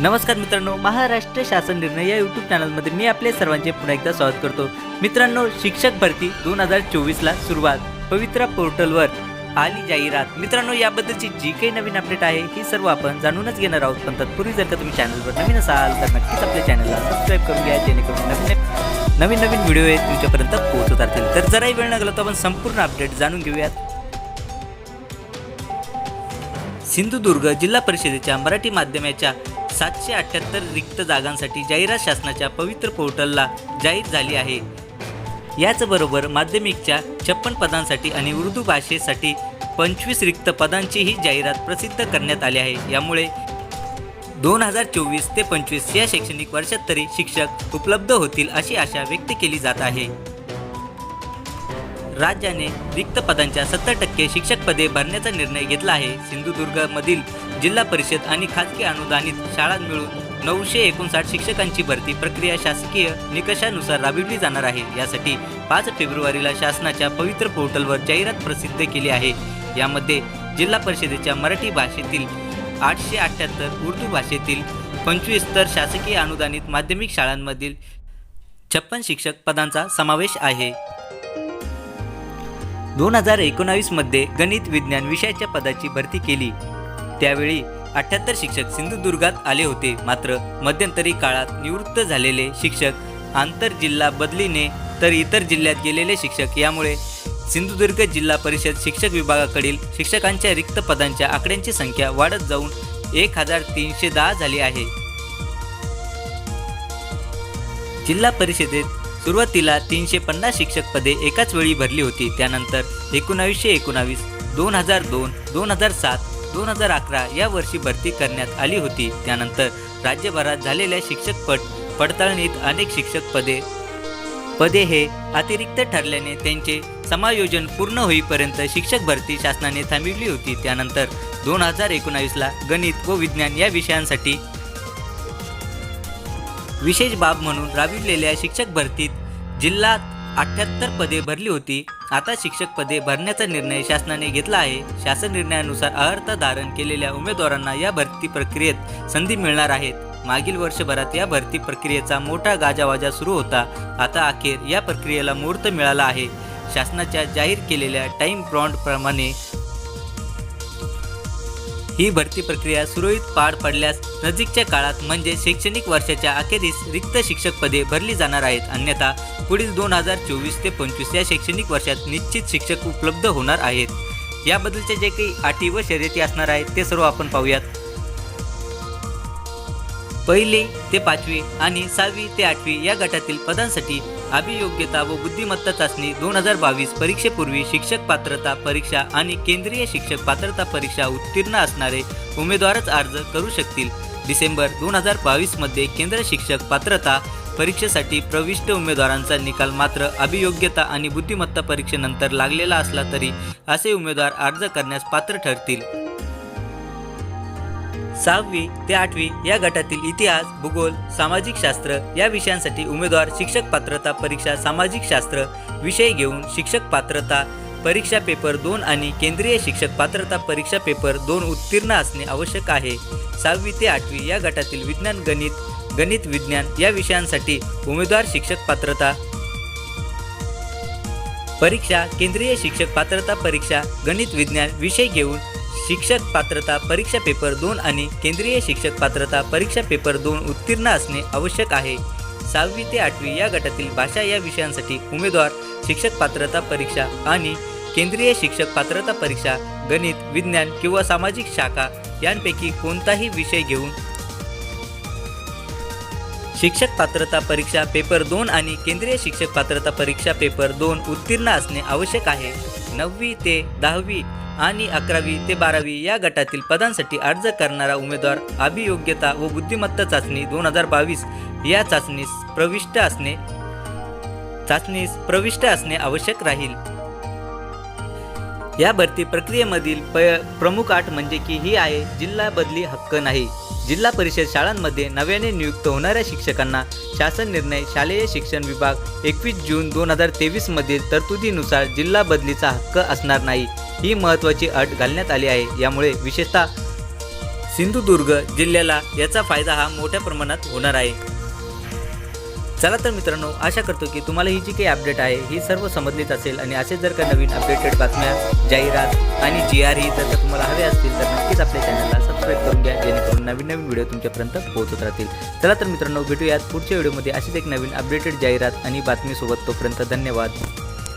नमस्कार मित्रांनो महाराष्ट्र शासन निर्णय या यूट्यूब चॅनलमध्ये मी आपले सर्वांचे पुन्हा एकदा स्वागत करतो. मित्रांनो शिक्षक भरती दोन हजार चोवीसला सुरुवात पवित्रा पोर्टलवर आली जाहिरात. मित्रांनो याबद्दलची जी काही नवीन अपडेट आहे ही सर्व आपण जाणूनच घेणार आहोत. पण तत्पूर्वी जर का तुम्ही चॅनलवर नवीन असाल तर नक्कीच आपल्या चॅनलला सबस्क्राईब करून घ्या जेणेकरून नवीन नवीन नवीन व्हिडिओ आहेत तुमच्यापर्यंत पोहोचत राहतील तर जराही वेळ लागला तर आपण संपूर्ण अपडेट जाणून घेऊयात. सिंधुदुर्ग जिल्हा परिषदेच्या मराठी माध्यमाच्या सातशे अठ्ठ्याहत्तर रिक्त जागांसाठी जाहिरात शासनाच्या पवित्र पोर्टलला जाहीर झाली आहे. याचबरोबर माध्यमिकच्या छप्पन पदांसाठी आणि उर्दू भाषेसाठी पंचवीस रिक्त पदांचीही जाहिरात प्रसिद्ध करण्यात आली आहे. यामुळे दोन हजार चोवीस ते पंचवीस या शैक्षणिक वर्षात तरी शिक्षक उपलब्ध होतील अशी आशा व्यक्त केली जात आहे. राज्याने रिक्त पदांच्या सत्तर टक्के शिक्षक पदे भरण्याचा निर्णय घेतला आहे. सिंधुदुर्गमधील जिल्हा परिषद आणि खाजगी अनुदानित शाळा मिळून नऊशे एकोणसाठ शिक्षकांची भरती प्रक्रिया शासकीय निकषानुसार राबविली जाणार आहे. यासाठी पाच फेब्रुवारीला शासनाच्या पवित्र पोर्टलवर जाहिरात प्रसिद्ध केली आहे. यामध्ये जिल्हा परिषदेच्या मराठी भाषेतील आठशे अठ्ठ्याहत्तर उर्दू भाषेतील पंचवीस तर शासकीय अनुदानित माध्यमिक शाळांमधील छप्पन शिक्षक पदांचा समावेश आहे. दोन हजार एकोणावीसमध्ये गणित विज्ञान विषयाच्या पदाची भरती केली. त्यावेळी अठ्याहत्तर शिक्षक सिंधुदुर्गात आले होते. मात्र मध्यंतरी काळात निवृत्त झालेले शिक्षक आंतरजिल्हा बदलीने तर इतर जिल्ह्यात गेलेले शिक्षक यामुळे सिंधुदुर्ग जिल्हा परिषद शिक्षक विभागाकडील शिक्षकांच्या रिक्त पदांच्या आकड्यांची संख्या वाढत जाऊन एक हजार तीनशे दहा झाली आहे. जिल्हा परिषदेत सुरुवातीला तीनशे पन्नास शिक्षक पदे एकाच वेळी भरली होती. त्यानंतर एकोणावीसशे एकोणावीस दोन हजार दोन दोन हजार सात दोन हजार अकरा या वर्षी भरती करण्यात आली होती. त्यानंतर राज्यभरात झालेल्या शिक्षक पट पडताळणीत अनेक शिक्षक पदे पदे हे अतिरिक्त ठरल्याने त्यांचे समायोजन पूर्ण होईपर्यंत शिक्षक भरती शासनाने थांबविली होती. त्यानंतर दोन हजार एकोणावीसला गणित व विज्ञान या विषयांसाठी विशेष बाब म्हणून राबविलेल्या शिक्षक भरतीत जिल्हा अठ्ठ्याहत्तर पदे भरली होती. आता शिक्षक पदे भरण्याचा निर्णय शासनाने घेतला आहे. शासन निर्णयानुसार अर्हता धारण केलेल्या उमेदवारांना या भरती प्रक्रियेत संधी मिळणार आहेत. मागील वर्षभरात या भरती प्रक्रियेचा मोठा गाजावाजा सुरू होता. आता अखेर या प्रक्रियेला मुहूर्त मिळाला आहे. शासनाच्या जाहीर केलेल्या टाईम प्रमाणे ही भरती प्रक्रिया सुरळीत पार पडल्यास नजीकच्या काळात म्हणजे शैक्षणिक वर्षाच्या अखेरीस रिक्त शिक्षक पदे भरली जाणार आहेत. अन्यथा पुढील दोन हजार चोवीस ते पंचवीस या शैक्षणिक वर्षात निश्चित शिक्षक उपलब्ध होणार आहेत. याबद्दलचे जे काही अटी व शर्यती असणार आहेत ते सर्व आपण पाहूयात. पहिली ते पाचवी आणि सहावी ते आठवी या गटातील पदांसाठी अभियोग्यता व बुद्धिमत्ता चाचणी दोन हजार बावीस परीक्षेपूर्वी शिक्षक पात्रता परीक्षा आणि केंद्रीय शिक्षक पात्रता परीक्षा उत्तीर्ण असणारे उमेदवारच अर्ज करू शकतील. डिसेंबर दोन हजार बावीसमध्ये केंद्र शिक्षक पात्रता परीक्षेसाठी प्रविष्ट उमेदवारांचा निकाल मात्र अभियोग्यता आणि बुद्धिमत्ता परीक्षेनंतर लागलेला असला तरी असे उमेदवार अर्ज करण्यास पात्र ठरतील. सहावी ते आठवी या गटातील इतिहास भूगोल सामाजिक शास्त्र या विषयांसाठी उमेदवार शिक्षक पात्रता परीक्षा सामाजिक शास्त्र विषय घेऊन शिक्षक पात्रता परीक्षा पेपर दोन आणि केंद्रीय शिक्षक पात्रता परीक्षा पेपर दोन उत्तीर्ण असणे आवश्यक आहे. सहावी ते आठवी या गटातील विज्ञान गणित गणित विज्ञान या विषयांसाठी उमेदवार शिक्षक पात्रता परीक्षा केंद्रीय शिक्षक पात्रता परीक्षा गणित विज्ञान विषय घेऊन शिक्षक पात्रता परीक्षा पेपर दोन आणि केंद्रीय शिक्षक पात्रता परीक्षा पेपर दोन उत्तीर्ण असणे आवश्यक आहे. सहावी ते आठवी या गटातील भाषा या विषयांसाठी उमेदवार शिक्षक पात्रता परीक्षा आणि केंद्रीय शिक्षक पात्रता परीक्षा गणित विज्ञान किंवा सामाजिक शाखा यांपैकी कोणताही विषय घेऊन शिक्षक पात्रता परीक्षा पेपर दोन आणि केंद्रीय शिक्षक पात्रता परीक्षा पेपर दोन उत्तीर्ण असणे आवश्यक आहे. नववी ते दहावी आणि अकरावी ते बारावी या गटातील पदांसाठी अर्ज करणारा उमेदवार अभियोग्यता व बुद्धिमत्ता चाचणी दोन हजार बावीस या चाचणीस प्रविष्ट असणे चाचणीस प्रविष्ट असणे आवश्यक राहील. या भरती प्रक्रियेमधील प प्रमुख आठ म्हणजे की ही आहे जिल्हा बदली हक्क नाही. जिल्हा परिषद शाळांमध्ये नव्याने नियुक्त होणाऱ्या शिक्षकांना शासन निर्णय शालेय शिक्षण विभाग एकवीस जून दोन हजार तेवीसमध्ये तरतुदीनुसार जिल्हा बदलीचा हक्क असणार नाही. ही महत्त्वाची अट घालण्यात आली आहे. यामुळे विशेषतः सिंधुदुर्ग जिल्ह्याला याचा फायदा हा मोठ्या प्रमाणात होणार आहे. चला तर मित्रांनो आशा करतो की तुम्हाला ही जी काही अपडेट आहे. ही सर्व समजलीच असेल आणि असे जर का नवीन अपडेटेड बातम्या जाहिरात आणि जी आर ही जर तुम्हाला हवे असतील तर नवीन नवीन व्हिडिओ तुमच्यापर्यंत पोहोचत राहतील. चला तर मित्रांनो भेटूयात पुढच्या व्हिडिओमध्ये. अशीच एक नवीन अपडेटेड जाहिरात आणि बातमीसोबत तोपर्यंत धन्यवाद.